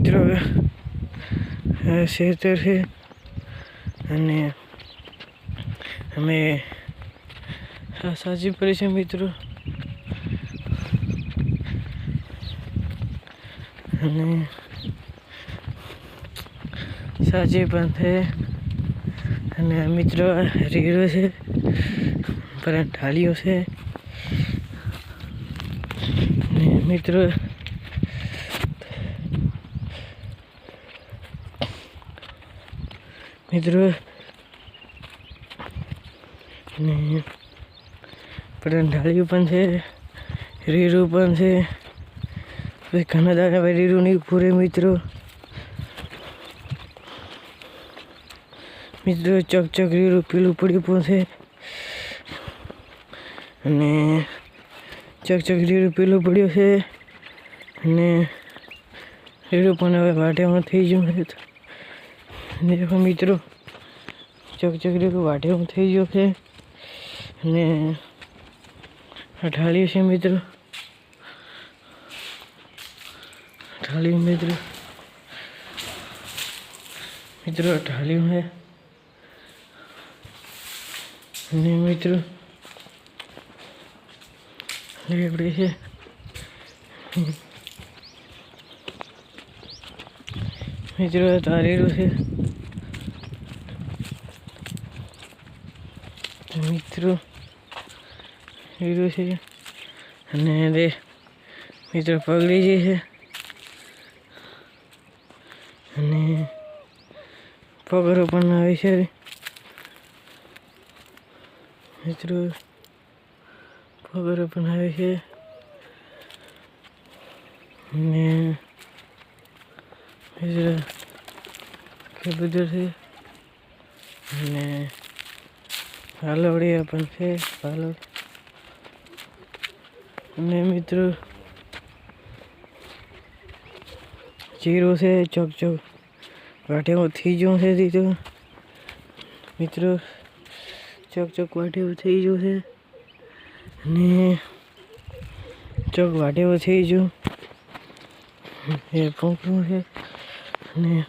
મિત્રો શેતર છે. અને અમે સાજી પડી છે મિત્રો. અને સાજી પણ છે. અને મિત્રો રીરો છે. પર ઢાળીઓ છે. મિત્રો મિત્રો. અને ઢાળીઓ પણ છે, રીરું પણ છે. પછી ઘણા દાડા ભાઈ નહીં પૂરે મિત્રો. મિત્રો, ચક ચક રીરું પીલું પડ્યું પણ છે. અને ચક ચક રીરું પીલું પડ્યું છે. અને રીરું પણ હવે વાટેમાં થઈ ગયું દેખો મિત્રો, ચક ચક રીરું થઈ ગયું છે. અને અઠાળી છે મિત્રો. અઠાળી મિત્રો. મિત્રો અઠાળી છે. અને મિત્રો લેબડી છે. મિત્રો તારેલું છે. મિત્રો, હીરો છે અને તે મિત્રો પગડી જે છે. અને પગરો પણ આવે છે. મિત્રો, પગરો પણ આવે છે. અને મિત્રો બધું છે. અને હાલવડિયા પણ છે હાલો અને મિત્રો, જીરો છે, ચોક ચોક. વાટેમાં થઈ ગયું છે દીધું મિત્રો, ચોક ચોક વાટેવું થઈ ગયું છે. અને ચોક વાટેવું થઈ ગયું. એ પંખું છે. અને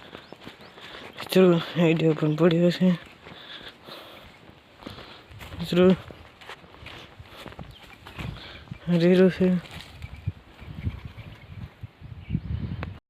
મિત્રો, આઈડિયો પણ પડ્યો છે. મિત્રો રીરો છે.